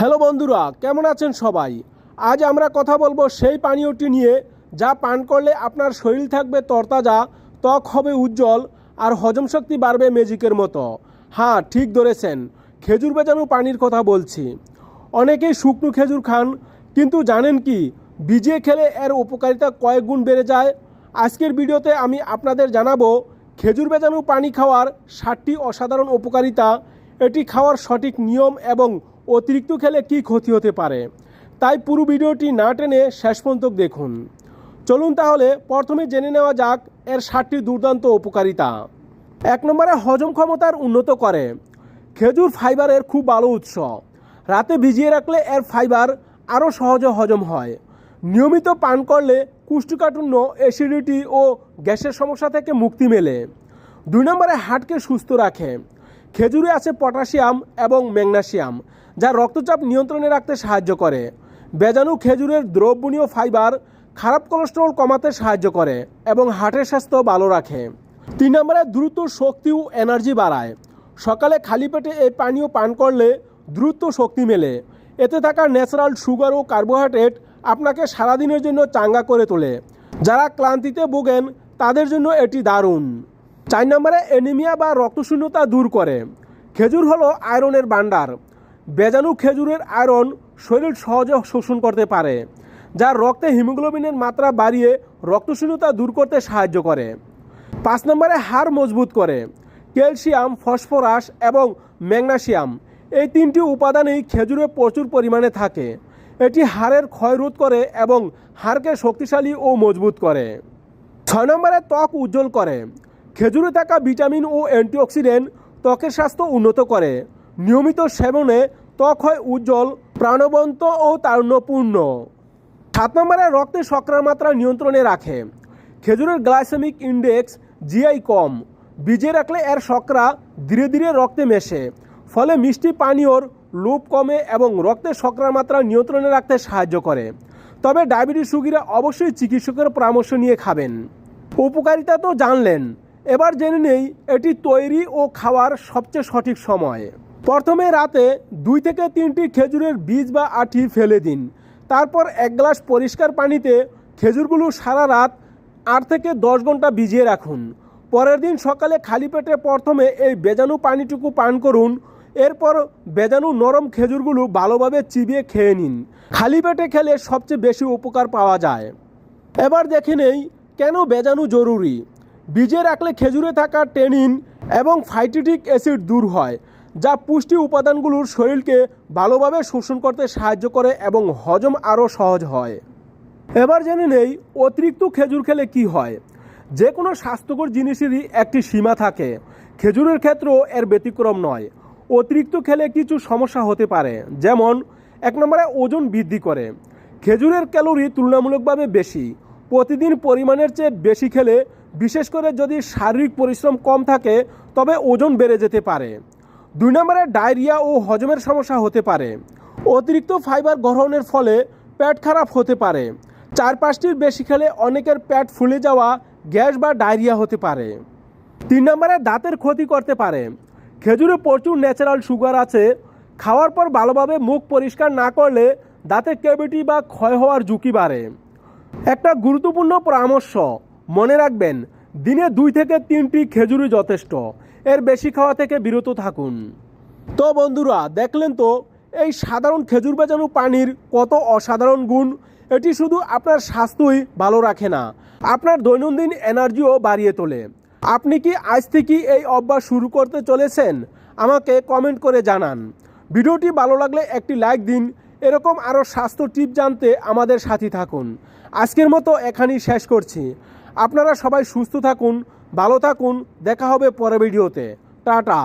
Hello বন্ধুরা, কেমন আছেন সবাই? আজ আমরা কথা বলব সেই পানীয়টি নিয়ে, যা পান করলে আপনার শরীর থাকবে তরতাজা, ত্বক হবে উজ্জ্বল, আর হজম শক্তি বাড়বে ম্যাজিকের মতো। হ্যাঁ ঠিক ধরেছেন, খেজুর বেজানো পানির কথা বলছি। অনেকেই শুকনো খেজুর খান, কিন্তু জানেন কি, ভিজিয়ে খেলে এর উপকারিতা কয়েক গুণ বেড়ে যায়। আজকের ভিডিওতে আমি আপনাদের জানাব, খেজুর বেজানো পানি খাওয়ার ষাটটি অসাধারণ উপকারিতা। এটি খাওয়ার সঠিক নিয়ম এবং অতিরিক্ত খেলে কি ক্ষতি হতে পারে? তাই পুরো ভিডিওটি না টেনে শেষ পর্যন্ত দেখুন। চলুন তাহলে প্রথমে জেনে নেওয়া যাক এর ষাটটি দুর্দান্ত উপকারিতা। এক নম্বরে হজম ক্ষমতার উন্নত করে। খেজুর ফাইবারের খুব ভালো উৎস। রাতে ভিজিয়ে রাখলে এর ফাইবার আরও সহজে হজম হয়। নিয়মিত পান করলে কুষ্ঠকাঠিন্য, অ্যাসিডিটি ও গ্যাসের সমস্যা থেকে মুক্তি মেলে। দুই নম্বরে হার্টকে সুস্থ রাখে। খেজুরে আছে পটাশিয়াম এবং ম্যাগনেসিয়াম। যা রক্তচাপ নিয়ন্ত্রণে রাখতে সাহায্য করে। বেজানু খেজুরের দ্রবণীয় ফাইবার খারাপ কোলেস্ট্রল কমাতে সাহায্য করে এবং হার্টের স্বাস্থ্য ভালো রাখে। তিন নম্বরে দ্রুত শক্তি ও এনার্জি বাড়ায়। সকালে খালি পেটে এই পানীয় পান করলে দ্রুত শক্তি মেলে। এতে থাকা ন্যাচারাল সুগার ও কার্বোহাইড্রেট আপনাকে সারাদিনের জন্য চাঙ্গা করে তোলে। যারা ক্লান্তিতে ভোগেন, তাদের জন্য এটি দারুণ। চার নম্বরে অ্যানিমিয়া বা রক্তশূন্যতা দূর করে। খেজুর হলো আয়রনের ভাণ্ডার। বেজানু খেজুরের আয়রন শরীর সহজে শোষণ করতে পারে, যা রক্তে হিমোগ্লোবিনের মাত্রা বাড়িয়ে রক্তশূন্যতা দূর করতে সাহায্য করে। পাঁচ নম্বরে হাড় মজবুত করে, ক্যালসিয়াম, ফসফরাস এবং ম্যাগনেসিয়াম। এই তিনটি উপাদানই খেজুরে প্রচুর পরিমাণে থাকে। এটি হাড়ের ক্ষয় রোধ করে এবং হাড়কে শক্তিশালী ও মজবুত করে। ছয় নম্বরে ত্বক উজ্জ্বল করে, খেজুরে থাকা ভিটামিন ও অ্যান্টিঅক্সিডেন্ট ত্বকের স্বাস্থ্য উন্নত করে। নিয়মিত সেবনে ত্বক হয় উজ্জ্বল, প্রাণবন্ত ও তারুণ্যপূর্ণ। সাত নম্বরে রক্তে শর্করার মাত্রা নিয়ন্ত্রণে রাখে। খেজুরের গ্লাইসেমিক ইন্ডেক্স জিআই কম। বীজে রাখলে এর শর্করা ধীরে ধীরে রক্তে মেশে। ফলে মিষ্টি পানীয়র লোভ কমে এবং রক্তে শর্করার মাত্রা নিয়ন্ত্রণে রাখতে সাহায্য করে। তবে ডায়াবেটিস রোগীরা অবশ্যই চিকিৎসকের পরামর্শ নিয়ে খাবেন। উপকারিতা তো জানলেন। এবার জেনে নেই, এটি তৈরি ও খাওয়ার সবচেয়ে সঠিক সময়। প্রথমে রাতে দুই থেকে তিনটি খেজুরের বীজ বা আঠি ফেলে দিন। তারপর এক গ্লাস পরিষ্কার পানিতে খেজুরগুলো সারা রাত আট থেকে দশ ঘণ্টা ভিজিয়ে রাখুন। পরের দিন সকালে খালি পেটে প্রথমে এই বেজানু পানিটুকু পান করুন। এরপর বেজানু নরম খেজুরগুলো ভালোভাবে চিবিয়ে খেয়ে নিন। খালি পেটে খেলে সবচেয়ে বেশি উপকার পাওয়া যায়। এবার দেখে নেই কেন বেজানু জরুরি। বীজে রাখলে খেজুরে থাকা টেনিন এবং ফাইটিটিক অ্যাসিড দূর হয়। যা পুষ্টি উপাদানগুলোর শরীরকে ভালোভাবে শোষণ করতে সাহায্য করে এবং হজম আরও সহজ হয়। এবার জেনে নেই অতিরিক্ত খেজুর খেলে কি হয়। যে কোনো স্বাস্থ্যকর জিনিসেরই একটি সীমা থাকে। খেজুরের ক্ষেত্রেও এর ব্যতিক্রম নয়। অতিরিক্ত খেলে কিছু সমস্যা হতে পারে, যেমন এক নম্বরে ওজন বৃদ্ধি করে। খেজুরের ক্যালোরি তুলনামূলকভাবে বেশি। প্রতিদিন পরিমাণের চেয়ে বেশি খেলে, বিশেষ করে যদি শারীরিক পরিশ্রম কম থাকে, তবে ওজন বেড়ে যেতে পারে। দুই নম্বরে ডায়রিয়া ও হজমের সমস্যা হতে পারে। অতিরিক্ত ফাইবার গ্রহণের ফলে পেট খারাপ হতে পারে। চার পাঁচটির বেশি খেলে অনেকের পেট ফুলে যাওয়া, গ্যাস বা ডায়রিয়া হতে পারে। তিন নম্বরে দাঁতের ক্ষতি করতে পারে। খেজুরে প্রচুর ন্যাচারাল সুগার আছে। খাওয়ার পর ভালোভাবে মুখ পরিষ্কার না করলে দাঁতের ক্যাভিটি বা ক্ষয় হওয়ার ঝুঁকি বাড়ে। একটা গুরুত্বপূর্ণ পরামর্শ, মনে রাখবেন, দিনে দুই থেকে তিনটি খেজুরই যথেষ্ট। এর বেশি খাওয়া থেকে বিরত থাকুন। তো বন্ধুরা, দেখলেন তো, এই সাধারণ খেজুর বেজানো পানির কত অসাধারণ গুণ। এটি শুধু আপনার স্বাস্থ্যই ভালো রাখে না, আপনার দৈনন্দিন এনার্জিও বাড়িয়ে তোলে। আপনি কি আজ থেকে এই অভ্যাস শুরু করতে চলেছেন? আমাকে কমেন্ট করে জানান। ভিডিওটি ভালো লাগলে একটি লাইক দিন। এরকম আরও স্বাস্থ্য টিপ জানতে আমাদের সাথে থাকুন। আজকের মতো এখানেই শেষ করছি। আপনারা সবাই সুস্থ থাকুন ভালো থাকুন দেখা হবে পরের ভিডিওতে। টাটা।